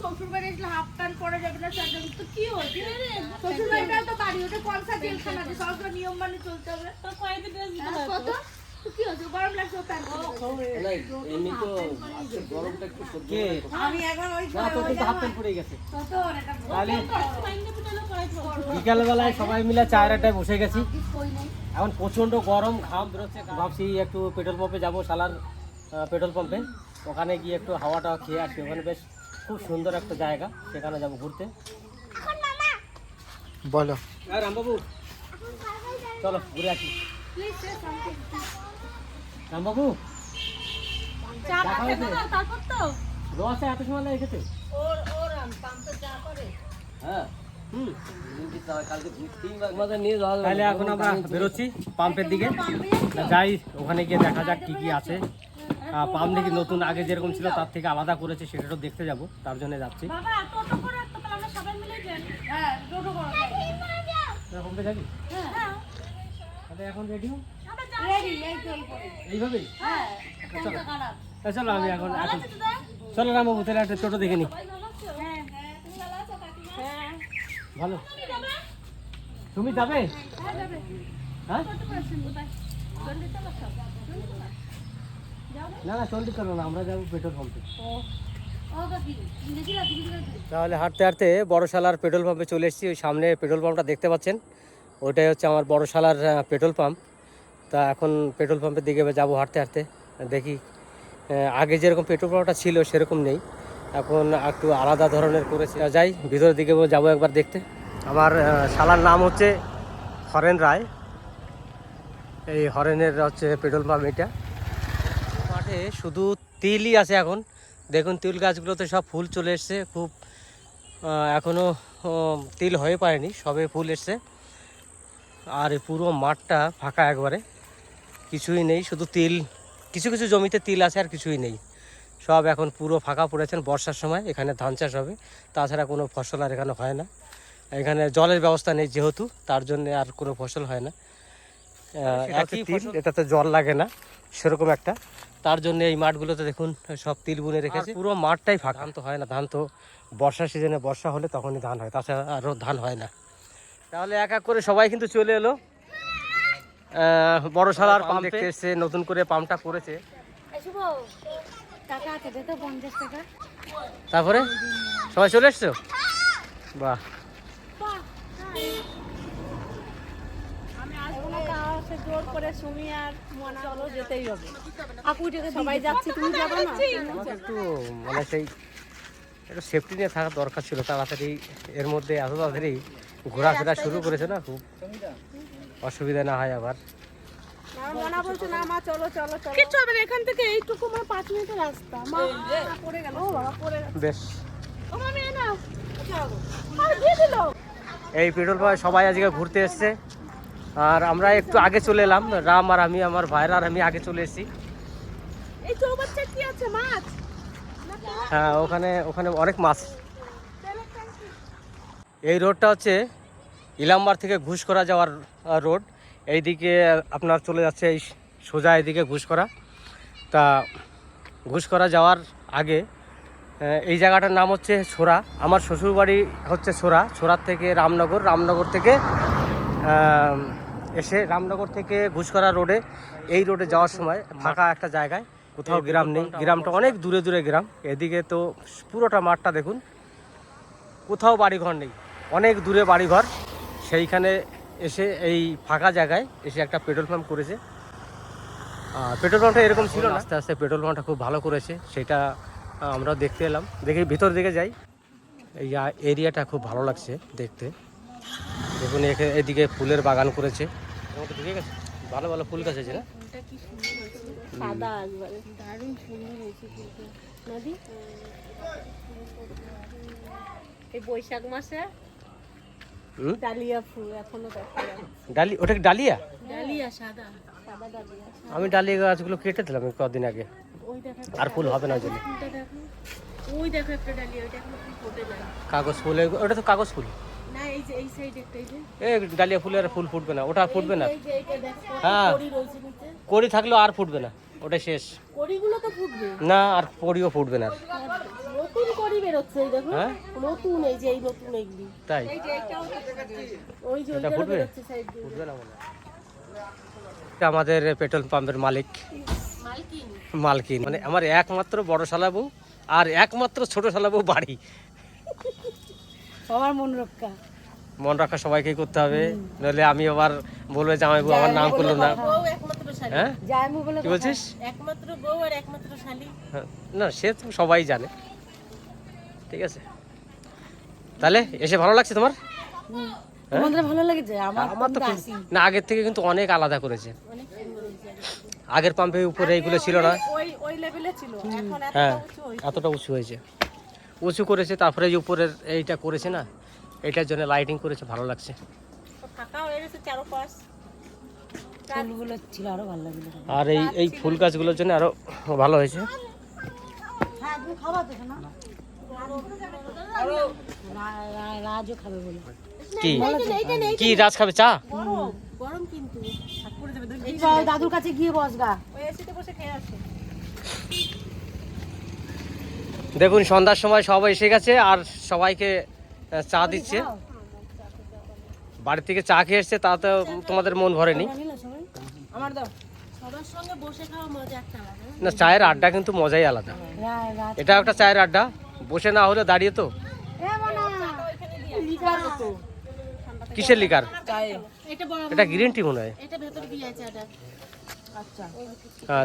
শ্বশুর বাড়ি আসলে হাফ প্যান্ট পরা যাবে না স্যান্ডেল তো কি হয়েছে? শ্বশুর বাড়িটা তো বাড়ি ওটা কনসা জেলখানা আছে সরকার নিয়ম মানে চলতে হবে। হ্যাঁ, কত? কি হয়েছে? গরম লাগছে ও প্যান্ট পরে। না, এমনি তো গরমটা একটু সহ্য আমি একবার ওই না তোর তো হাফ প্যান্ট পরে গেছে। কত বিকালবেলায় সবাই মিলে চায়ের আড্ডায় বসে গেছি। এখন প্রচণ্ড গরম ঘাম বেরোচ্ছে। ভাবছি একটু পেট্রোল পাম্পে যাব আহ, পেট্রোল পাম্পে ওখানে গিয়ে একটু হাওয়াটা খেয়ে আসি। ওখানে বেশ খুব সুন্দর একটা জায়গা সেখানে যাব ঘুরতে। বলো। রামবাবু। চলো ঘুরে আসি। প্লিজ সে সামথিং রামবাবু রসে এত সময় লাগে খেতে হ্যাঁ। তাহলে এখন আমরা বেরোচ্ছি পাম্পের দিকে। যাই ওখানে গিয়ে দেখা যাক কি কি আছে। পাম্প নাকি নতুন আগে যেরকম ছিল তার থেকে আলাদা করেছে সেটাও দেখতে যাব তার জন্য যাচ্ছি। বাবা টোটো করে তো আমরা সবাই মিলে যাই। হ্যাঁ হ্যাঁ। তাহলে এখন রেডি। এইভাবেই? হ্যাঁ চলো। আমি এখন চলো রামবাবু তাহলে একটা টোটো দেখে নি। হ্যাঁ ভালো তুমি যাবে? হ্যাঁ যাবে হ্যাঁ কত পার্সেন্ট কোথায় গন্ডি চলো সব গন্ডি চলো যাবে না না চলতে চলো না আমরা যাব পেট্রোল পাম্পে তাহলে হাঁটতে হাঁটতে বড়শালার পেট্রোল পাম্পে চলে এসেছি ওই সামনে পেট্রোল পাম্পটা দেখতে পাচ্ছেন। ওইটাই হচ্ছে আমার বড়শালার পেট্রোল পাম্প তা এখন পেট্রোল পাম্পের দিকে যাব হাঁটতে হাঁটতে। দেখি আগে যেরকম পেট্রোল পাম্পটা ছিল সেরকম নেই। এখন একটু আলাদা ধরনের করেছে। তা যাই ভিতরের দিকে যাব একবার দেখতে। আমার শালার নাম হচ্ছে হরেন রায়। এই হরেনের হচ্ছে পেট্রোল পাম্প এটা। মাঠে শুধু তিলই আছে এখন। দেখুন তিল গাছগুলোতে সব ফুল চলে এসছে। খুব আহ, এখনও তিল হয়ে পারেনি সবে ফুল এসছে। আর পুরো মাঠটা ফাঁকা একবারে কিছুই নেই শুধু তিল কিছু কিছু জমিতে তিল আছে আর কিছুই নেই। সব এখন পুরো ফাঁকা পড়েছেন বর্ষার সময় এখানে ধান চাষ হবে। তাছাড়া কোনো ফসল আর এখানে হয় না। এখানে জলের ব্যবস্থা নেই যেহেতু তার জন্য আর কোনো ফসল হয় না। একই তিল এটাতে জল লাগে না সেরকম একটা। তার জন্য এই মাঠগুলোতে দেখুন সব তিল বুনে রেখেছে। পুরো মাঠটাই ফাঁকা। ধান তো হয় না ধান তো বর্ষা সিজনে বর্ষা হলে তখনই ধান হয় তাছাড়া আরও ধান হয় না। তাহলে এক এক করে সবাই কিন্তু চলে এলো। আহ, বড় শালার পাম্প দেখতে এসছে নতুন করে পাম্পটা করেছে। শুভ টাকা আছে দে তো পঞ্চাশ টাকা। তারপরে? সবাই চলে এসছো? বাহ আমি আসব না তা সে জোর করে সুমি আর মনা চলো যেতেই হবে। আপুটাকে সবাই যাচ্ছে তুমি যাবে না? একটু মানে সেই একটু সেফটি নিয়ে থাকা দরকার ছিল তাড়াতাড়ি এর মধ্যে এত তাড়াতাড়ি ঘোরাফেরা শুরু করেছে না খুব? অসুবিধা না হয় আবার। মনা বলছে না মা চলো চলো চলো। কিচ্ছু হবে না এখান থেকে এইটুকু আমার পাঁচ মিনিটের রাস্তা। মা পড়ে গেল। পড়ে গেল। বেশ। ও দিল। এই পেট্রোল পাম্পে সবাই আজকে ঘুরতে এসছে। আর আমরা একটু আগে চলে এলাম। রাম আর আমি আমার ভাইরা আর আমি আগে চলে এসেছি। হ্যাঁ ওখানে ওখানে অনেক মাছ। এই রোডটা হচ্ছে ইলামবার থেকে ঘুষ করা যাওয়ার রোড। এইদিকে আপনার চলে যাচ্ছে এই সোজা এইদিকে ঘুষ করা। তা ঘুষ করা যাওয়ার আগে এই জায়গাটার নাম হচ্ছে ছোড়া আমার শ্বশুরবাড়ি হচ্ছে ছোড়া ছোড়ার থেকে রামনগর। রামনগর থেকে এসে রামনগর থেকে ঘুষকরা রোডে, এই রোডে যাওয়ার সময় ফাঁকা একটা জায়গায়, কোথাও গ্রাম নেই। গ্রামটা অনেক দূরে দূরে গ্রাম। এদিকে তো পুরোটা মাঠটা দেখুন। কোথাও বাড়িঘর নেই। অনেক দূরে বাড়িঘর। সেইখানে এসে এই ফাঁকা জায়গায় এসে একটা পেট্রোল পাম্প করেছে। পেট্রোল পাম্পটা এরকম ছিল না। আস্তে আস্তে পেট্রোল পাম্পটা খুব ভালো করেছে। সেটা আমরা দেখতে এলাম। দেখি ভিতর দিকে যাই। এই এরিয়াটা খুব ভালো লাগছে দেখতে। দেখুন এখানে এদিকে ফুলের বাগান করেছে। ঢুকে গেছে? ভালো ভালো ফুল গাছ আছে না? সাদা একবারে। দারুণ সুন্দর হয়েছে ফুলটা। নদী? এই বৈশাখ মাসে ডালিয়া ফুল এখনও দেখা ডালি ওটা কি ডালিয়া? ডালিয়া সাদা। সাদা ডালিয়া আমি ডালিয়া গাছগুলো কেটে দিলাম কদিন আগে। আর ফুল হবে না ওই জন্য। ওই দেখো। একটা ডালিয়া ওইটা এখনও ফুল ফোটে নাই কাগজ ফুল ওটা তো কাগজ ফুল। না এই যে এই সাইড একটা এই যে। এ ডালিয়া ফুলের ফুল ফুটবে না ওটা ফুটবে না। এই যে এইটা দেখো হ্যাঁ। কড়ি থাকলেও আর ফুটবে না ওটা শেষ। কড়িগুলো তো ফুটবে। না আর কড়িও ফুটবে না। আর। নতুন করি বেরোচ্ছে এই দেখো। হ্যাঁ? নতুন এই যে এই নতুন এইগুলি তাই? ওই যে ফুটবে? না মনে এটা আমাদের পেট্রোল পাম্পের মালিক। মালকিন। মালকিন। মানে আমার একমাত্র বড় শালাবু আর একমাত্র ছোট শালাবু বাড়ি। সবার মন রক্ষা। মন রাখা সবাইকেই করতে হবে। নইলে আমি আবার বলবে জামাইবু আমার নাম করল না। বউ একমাত্র শালি। হ্যাঁ? কি বলছিস? একমাত্র বউ আর একমাত্র শালি। হ্যাঁ, না সে তো সবাই জানে। ঠিক আছে। তাহলে এসে ভালো লাগছে তোমার? হ্যাঁ? তোমাদের ভালো লেগেছে? আমার আমার তো না আগের থেকে কিন্তু অনেক আলাদা করেছে। আগের পাম্পে উপরে এইগুলো ছিল না। ওই ওই লেভেলে ছিল। এখন এত হ্যাঁ। উঁচু হয়েছে। এতটা উঁচু হয়েছে। উঁচু করেছে তারপরে এই উপরের এইটা করেছে না? এটার জন্য লাইটিং করেছে ভালো লাগছে। আরও ভালো লাগল। আর এই এই ফুল গাছগুলোর জন্য আরও ভালো হয়েছে। হ্যাঁ তুমি খাওয়া তো না রাজও খাবে বলে। কি? কি রাজ খাবে চা? গরম গরম কিন্তু। দাদুর কাছে গিয়ে ওই এসিতে বসে খেয়ে আসে। দেখুন সন্ধ্যার সময় সবাই এসে গেছে আর সবাইকে চা দিচ্ছে। বাড়ি থেকে চা খেয়ে এসছে তা তো তোমাদের মন ভরেনি। আমার দাও। সবার সঙ্গে বসে খাওয়া মজা একটা আলাদা। না চায়ের আড্ডা কিন্তু মজাই আলাদা। এটা একটা চায়ের আড্ডা। বসে না হলে দাঁড়িয়ে তো। কিসের লিকার? এটা গ্রিন টি মনে হয়। হ্যাঁ ভেতরে দিয়ে আছে এটা। আচ্ছা।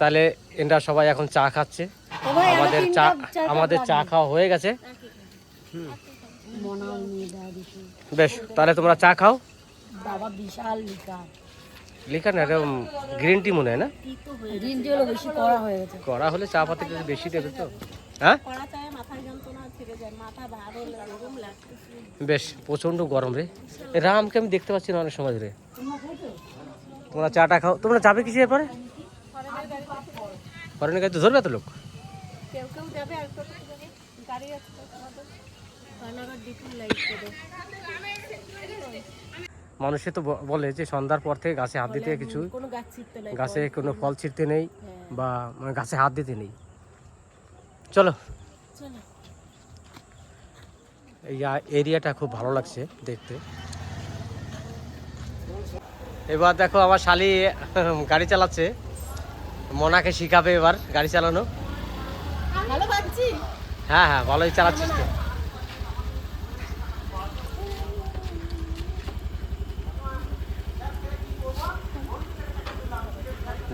তাহলে এরা সবাই এখন চা খাচ্ছে। আমাদের চা আমাদের চা খাওয়া হয়ে গেছে। বেশ তাহলে তোমরা চা খাও। বাবা বিশাল লিকা লিকার না এটা গ্রিন টি মনে হয় না? হলো বেশি করা হয়ে গেছে। হলে চা পাতি বেশি দেবে তো। হ্যাঁ? কড়া বেশ প্রচণ্ড গরম রে। রামকে আমি দেখতে পাচ্ছি না অনেক সময় ধরে। তোমরা চাটা খাও। তোমরা যাবে কিছু এরপরে? ফরেনের গাড়ি তো ধরবে তো লোক। কেউ কেউ যাবে আর কেউ কেউ যাবে গাড়ি আছে তো ডিপুর লাইট করে। মানুষে তো বলে যে সন্ধ্যার পর থেকে গাছে হাত দিতে কিছু কোনো গাছ ছিটতে নাই গাছে কোনো ফল ছিঁড়তে নেই বা মানে গাছে হাত দিতে নেই। চলো। চলো। এই এরিয়াটা খুব ভালো লাগছে দেখতে। এবার দেখো আমার শালি গাড়ি চালাচ্ছে। মোনাকে শিখাবে এবার গাড়ি চালানো। ভালো হ্যাঁ হ্যাঁ ভালোই চালাচ্ছিস তো।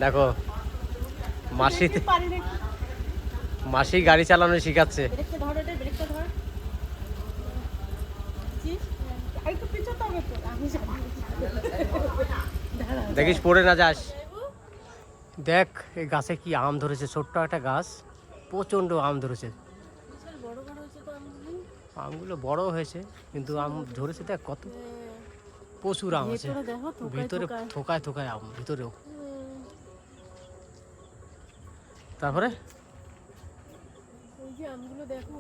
দেখো মাসি মাসি গাড়ি চালানো শিখাচ্ছে। দেখিস পড়ে না যাস। দেখ এই গাছে কি আম ধরেছে ছোট্ট একটা গাছ। প্রচণ্ড আম ধরেছে। বিশাল বড় বড় হয়েছে তো আমগুলি? আমগুলো বড় হয়েছে কিন্তু আম ধরেছে দেখ কত। প্রচুর আম আছে। ভেতরে থোকায় থোকায়। আম ভিতরেও। তারপরে? ওই যে আমগুলো দেখো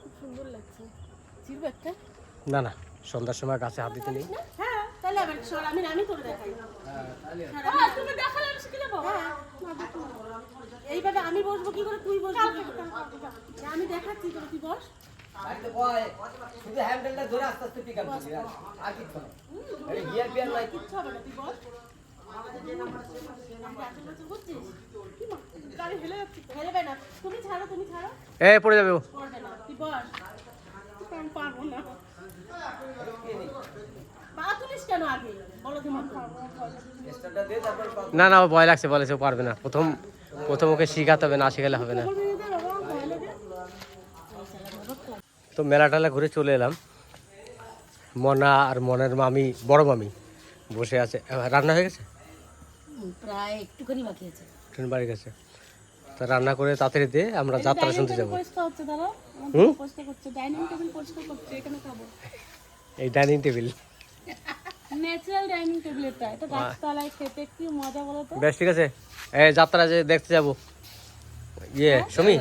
খুব সুন্দর লাগছে। চিরবে একটা? না না সন্ধ্যার সময় গাছে হাত দিতে নেই। হ্যাঁ তাহলে আমি আমি তোর দেখাই। তুমি দেখালে আমি শিখে যাব এইভাবে আমি বসবো কি করে তুই বসবি? কি করে? আমি দেখাচ্ছি তোর তুই বস। শুধু হ্যান্ডেলটা ধরে আস্তে আস্তে পিক আপ করবি আর কিছু না। এই গিয়ার পিয়ার নাই। কিচ্ছু হবে না তুই বস। বুঝছিস? গাড়ি হেলে যাচ্ছে হেলবে না। তুমি ছাড়ো তুমি ছাড়ো। এ পড়ে যাবে ও। পড়বে না তুই বস। পারব না। না না ভয় লাগছে বলেছে ও পারবে না। প্রথম প্রথম ওকে শিখাতে হবে না শিখালে হবে না। তো মেলা টেলা ঘুরে চলে এলাম। মনা আর মনের মামি বড় মামি বসে আছে। রান্না হয়ে গেছে? প্রায় একটুখানি বাকি আছে। ট্রেন বাড়ি গেছে। তা রান্না করে তাড়াতাড়ি দিয়ে আমরা যাত্রা শুনতে যাব। পরিষ্কার হচ্ছে দাদা হুম? পরিষ্কার করছে ডাইনিং টেবিল পরিষ্কার করছে এখানে খাব। এই dining table natural dining table এটা এটা গাছতলায় খেতে কি মজা বলো তো? বেশ ঠিক আছে। এই যাত্রা যে দেখতে যাব। ইয়ে সুমি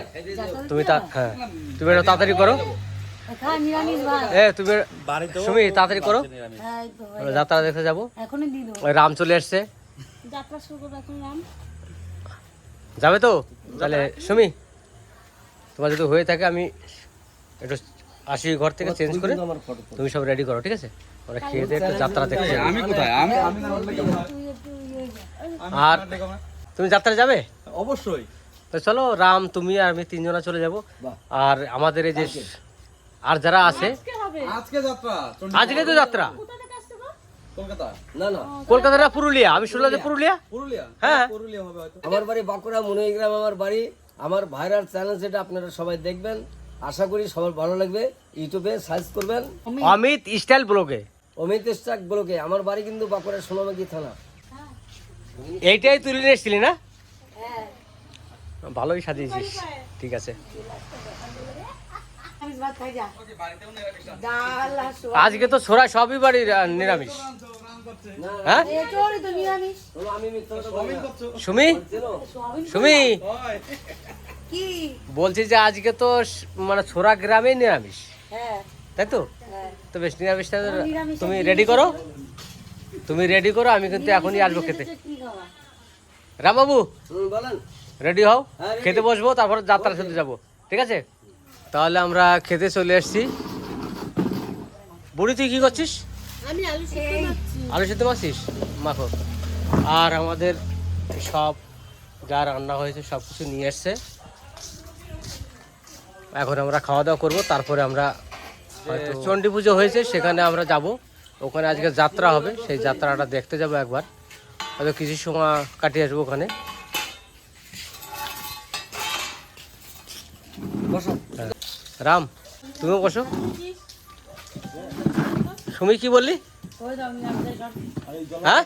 তুমি তা হ্যাঁ। তুমি একটু তাড়াতাড়ি করো। হ্যাঁ নিরামিষ ভাত। এ তুমি সুমি তাড়াতাড়ি করো। হ্যাঁ এই তো আমরা যাত্রা দেখতে যাব। এখনই দিল ওই রাম চলে এসছে। যাত্রা শুরু করবে এখন রাম। যাবে তো? তাহলে সুমি তোমার যদি হয়ে থাকে আমি একটু আসি ঘর থেকে চেঞ্জ করে। তুমি সব রেডি করো ঠিক আছে? আমরা খেয়ে দিয়ে একটু যাত্রা দেখতে আমি কোথায়? আমি আর তুমি যাত্রা যাবে? অবশ্যই। তো চলো রাম তুমি আর আমি তিনজনা চলে যাব। আর আমাদের এই যে আর যারা আছে আজকে যাত্রা? আজকে তো যাত্রা? কলকাতা। না না। কলকাতা না পুরুলিয়া। আমি শুনলাম যে পুরুলিয়া। পুরুলিয়া? হ্যাঁ। পুরুলিয়া হবে হয়তো। আমার বাড়ি বাঁকুড়া মনিগ্রাম আমার বাড়ি। আমার ভাইরাল চ্যানেল সেটা আপনারা সবাই দেখবেন। আশা করি সবার ভালো লাগবে। ইউটিউবে সার্চ করবেন। অমিত স্টাইল ব্লগে। অমিত স্টাক ব্লকে আমার বাড়ি কিন্তু বাঁকুড়া সোনামাকি থানা। এইটাই তুলে নিয়ে এসেছিলি না? ভালোই সাজিয়েছিস ঠিক আছে। আজকে তো ছোড়া সবই বাড়ির নিরামিষ। হ্যাঁ। সুমি? সুমি? বলছি যে আজকে তো মানে ছোড়া গ্রামে নিরামিষ। হ্যাঁ, তাই তো? হ্যাঁ। তো বেশ নিরামিষটা নিরামিষের তুমি রেডি করো? তুমি রেডি করো আমি কিন্তু এখনই আসব খেতে? রামবাবু রেডি হও হ্যাঁ, খেতে বসবো তারপর যাত্রা শুনতে যাব ঠিক আছে? তাহলে আমরা খেতে চলে এসেছি। বুড়ি তুই কি করছিস? আলু সিদ্ধ মাছিস মাখো। আর আমাদের সব যা রান্না হয়েছে সব কিছু নিয়ে এসছে। এখন আমরা খাওয়া দাওয়া করব তারপরে আমরা চণ্ডী পুজো হয়েছে সেখানে আমরা যাব। ওখানে আজকে যাত্রা হবে সেই যাত্রাটা দেখতে যাব একবার। হয়তো কিছু সময় কাটিয়ে আসব ওখানে। রাম তুমিও বসো। সুমি কি বললি। হ্যাঁ?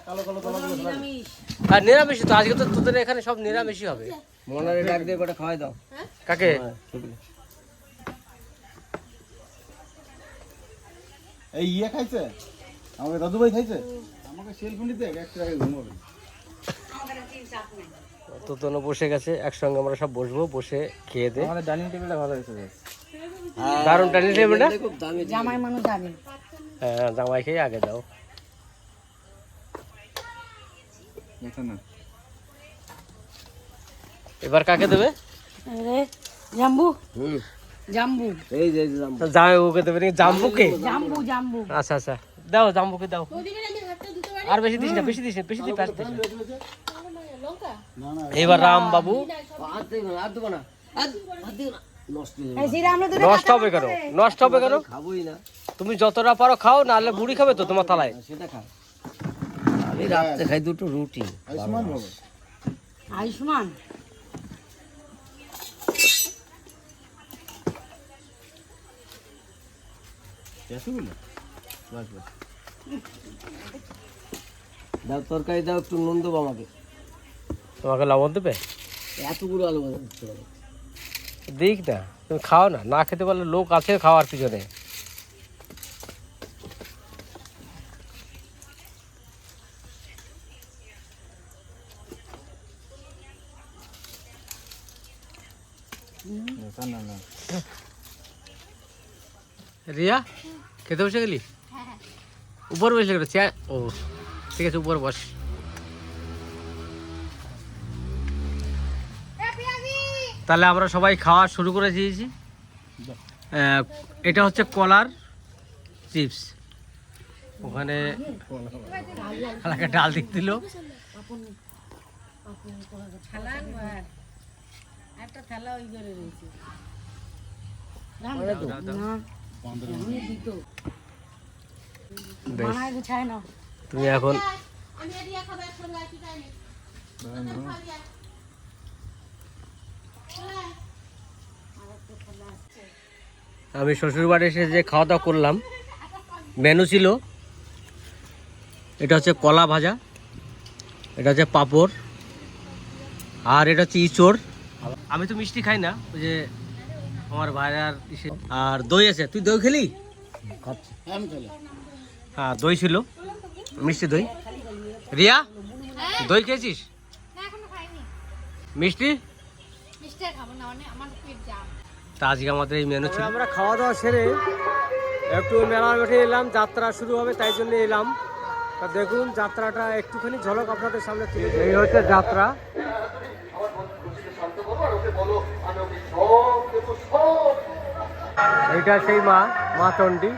নিরামিষ। আর নিরামিষই তো আজকে তো তোদের এখানে সব নিরামিষই হবে। মনারে ডাক দিয়ে কটা খাওয়াই দাও। কাকে হ্যাঁ, টুকলি। এই ইয়ে খাইছে? আমাকে দাদু ভাই খাইছে? আমাকে সেলফোন দিতে একটা ঘুমাবে। বসে গেছে? একসঙ্গে আমরা সব বসবো বসে খেয়ে দে। আমাদের ডাইনিং টেবিলটা ভালো হয়েছে দারুণ টানি নেবে না? খুব দামি জামাই মানুষ জানে হ্যাঁ জামাই খেয়ে আগে দাও এবার কাকে দেবে? জাম্বু। হুম। জাম্বু। এই যে এই যে জাম। ওকে দেবে নাকি? জাম্বুকে জাম্বু জাম্বু। আচ্ছা আচ্ছা। দাও জাম্বুকে দাও। আর বেশি দিস না বেশি দিস না বেশি দিস পাঁচ দিস না। লঙ্কা? না না এবার রাম বাবু। নষ্ট হয়ে হবে কেন? নষ্ট হবে কেন? তুমি যতটা পারো খাও নাহলে বুড়ি খাবে তো তোমার থালায়। সেটা খা আমি রাত্রে খাই দুটো রুটি। আয়ুষ্মান? আয়ুষ্মান বাস বাস। দাও তরকারি দাও একটু নুন দেবো আমাকে। তোমাকে লবণ দেবে? এতগুলো আলু ভাজা দিতে পারো দিক না তুমি খাও না না খেতে পারলে লোক আছে খাওয়ার পিছনে। রিয়া? খেতে বসে গেলি? উপর বসে গেল চেয়ার? ও ঠিক আছে উপর বস। তাহলে আমরা সবাই খাওয়া শুরু করে দিয়েছি। এটা হচ্ছে কলার চিপস। ওখানে ডাল দিয়ে দিল। একটা থালা ওই ঘরে রয়েছে। তুমি এখন আমি আর রিয়া খাব একসঙ্গে আর কি খাইনি আমি শ্বশুর বাড়ি এসে যে খাওয়া দাওয়া করলাম মেনু ছিল, এটা হচ্ছে কলা ভাজা, এটা হচ্ছে পাঁপড়, আর এটা হচ্ছে ইঁচড়। আমি তো মিষ্টি খাই না, ওই যে আমার ভাইয়ার ইসে আর দই আছে। তুই দই খেলি? হ্যাঁ দই ছিল। মিষ্টি দই। রিয়া দই খেয়েছিস? না এখনও খাইনি মিষ্টি? মিষ্টি আর খাব না মানে আমার পেট জাম তা আজকে আমাদের এই মেনু ছিল। আমরা খাওয়া দাওয়া সেরে একটু মেলা উঠে এলাম যাত্রা শুরু হবে তাই জন্য এলাম। তা দেখুন যাত্রাটা একটুখানি ঝলক আপনাদের সামনে তুলে এই হচ্ছে যাত্রা। এইটা সেই মা মা চণ্ডী।